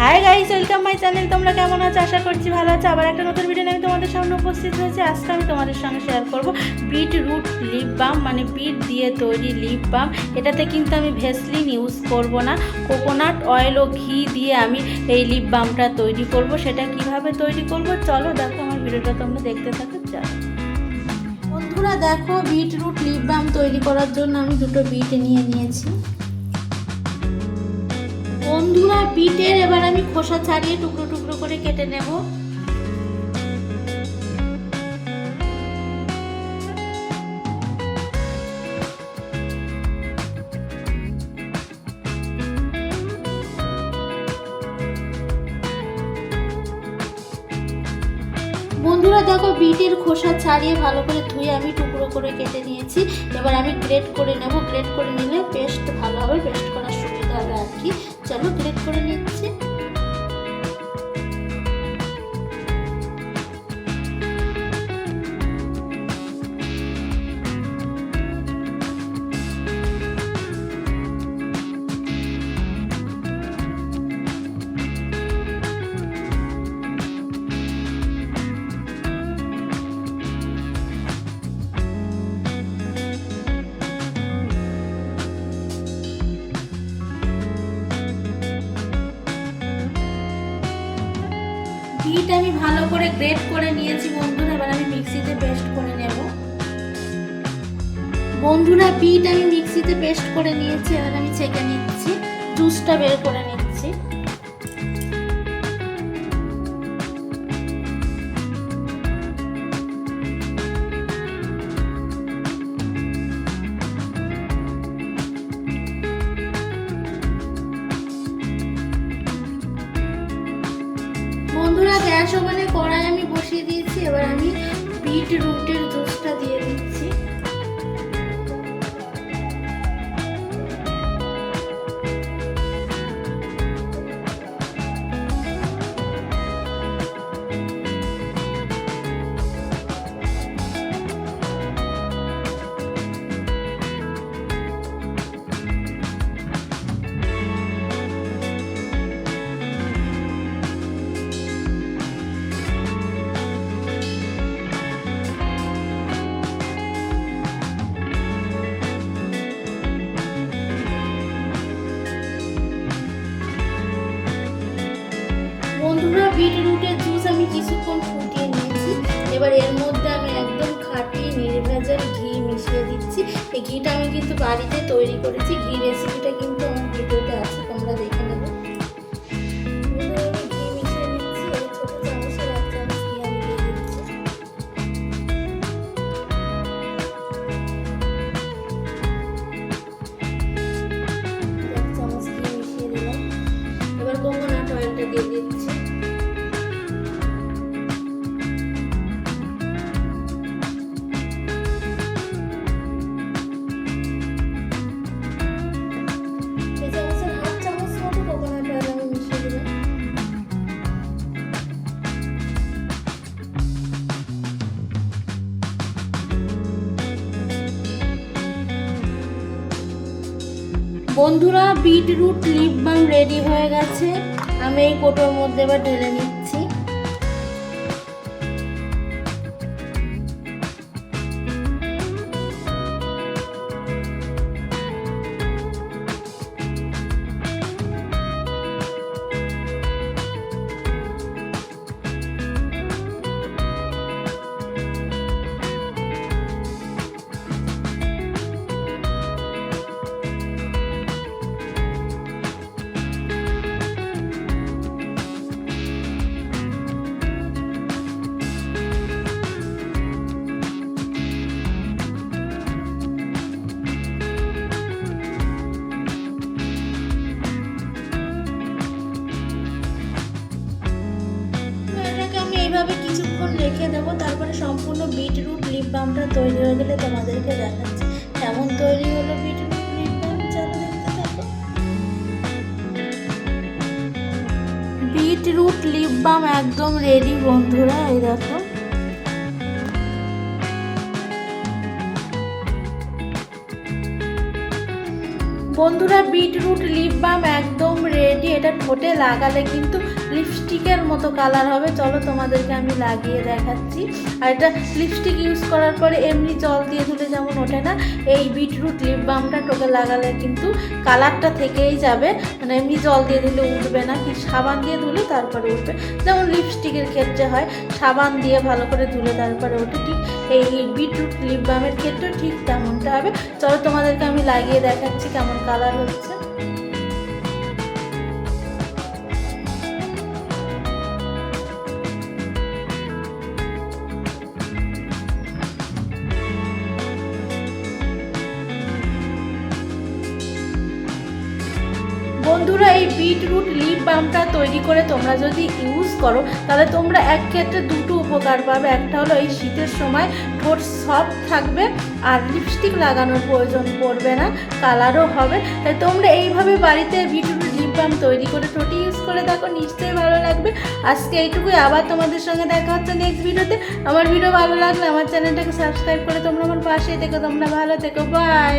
Hi guys welcome my channel তোমরা কেমন আছো? আশা করছি ভালো আছো। আবার একটা নতুন ভিডিও আমি তোমাদের সামনে উপস্থিত হয়েছি। আজকে আমি তোমাদের সঙ্গে শেয়ার করব বিট রুট লিপ বাম মানে বিট দিয়ে তৈরি লিপ বাম এটাতে কিন্তু আমি ভেসলিন ইউজ করব না। কোকোনাট অয়েল ও ঘি দিয়ে আমি এই লিপ বামটা তৈরি করব। সেটা কীভাবে তৈরি করব? চলো দেখো আমার ভিডিওটা তোমরা দেখতে থাকো। চলো। বন্ধুরা দেখো বিট রুট লিপ বাম তৈরি করার জন্য আমি দুটো বিট নিয়ে নিয়েছি। বন্ধুরা বিটের এবার আমি খোসা ছাড়িয়ে টুকরো টুকরো করে কেটে নেব। বন্ধুরা, দেখো বিটের খোসা ছাড়িয়ে ভালো করে ধুয়ে আমি টুকরো করে কেটে নিয়েছি। এবার আমি গ্রেট করে নেব। গ্রেট করে নিলে পেস্ট ভালো হবে, পেস্ট করার সুবিধা হবে আর কি। চলো গ্রেট করে নিচ্ছি। বিট আমি ভালো করে গ্রেট করে নিয়েছি বন্ধুরা, এবার আমি মিক্সিতে পেস্ট করে নেব। বন্ধুরা, বিট আমি মিক্সিতে পেস্ট করে নিয়েছি, এবার আমি ছেঁকে নিচ্ছি, জুসটা বের করে নিচ্ছি। বন্ধুরা গ্যাস ওভেনে কড়াই আমি বসিয়ে দিয়েছি। এবার আমি বিট রুটের জুসটা দিয়ে দিচ্ছি। বন্ধুরা বিট রুটের জুস আমি কিছুক্ষণ ফুটিয়ে নিয়েছি। এবার এর মধ্যে আমি একদম খাঁটি নির্ভেজাল ঘি মিশিয়ে দিচ্ছি। এই ঘিটা আমি কিন্তু বাড়িতে তৈরি করেছি। ঘি রেসিপিটা কিন্তু আমার বন্ধুরা বিটরুট লিপ বাম রেডি হয়ে গেছে। আমি এই কোটোর মধ্যে এবার ঢেলে নিচ্ছি। রেখে দেবো, তারপরে সম্পূর্ণ বিটরুট লিপ বামটা তৈরি হয়ে গেলে তোমাদেরকে দেখাচ্ছি। কেমন তৈরি হলো বিটরুট লিপ বাম? দেখতে থাকো। বিটরুট লিপ বাম একদম রেডি বন্ধুরা, এই দেখো। বন্ধুরা, বিটরুট লিপ বাম একদম রেডি এটা ঠোঁটে লাগালে কিন্তু লিপস্টিকের মতো কালার হবে। চলো তোমাদেরকে আমি লাগিয়ে দেখাচ্ছি। আর এটা লিপস্টিক ইউজ করার পরে এমনি জল দিয়ে ধুলে যেমন ওঠে না, এই বিটরুট লিপ বামটা ঠোঁটে লাগালে কিন্তু কালারটা থেকেই যাবে। মানে এমনি জল দিয়ে দিলে উঠবে না, কি সাবান দিয়ে ধুলে তারপরে উঠবে। যেমন লিপস্টিকের ক্ষেত্রে হয়, সাবান দিয়ে ভালো করে ধুলে তারপরে ওঠে, ঠিক এই বিটরুট লিপ বামের ক্ষেত্রেও ঠিক তেমনটা হবে। চলো তোমাদেরকে আমি লাগিয়ে দেখাচ্ছি কেমন কালার হচ্ছে। বন্ধুরা, এই বিটরুট লিপ বামটা তৈরি করে তোমরা যদি ইউজ করো, তাহলে তোমরা এক ক্ষেত্রে দুটো উপকার পাবে। একটা হলো এই শীতের সময় ঠোঁট সফট থাকবে আর লিপস্টিক লাগানোর প্রয়োজন পড়বে না কালারও হবে। তাই তোমরা এইভাবে বাড়িতে বিটরুট লিপ বাম তৈরি করে ঠোঁটে ইউজ করে দেখো, নিশ্চয়ই ভালো লাগবে। আজকে এইটুকুই, আবার তোমাদের সঙ্গে দেখা হচ্ছে নেক্সট ভিডিওতে আমার ভিডিও ভালো লাগলে আমার চ্যানেলটাকে সাবস্ক্রাইব করে তোমরা আমার পাশে থেকো, তোমরা ভালো থেকো বাই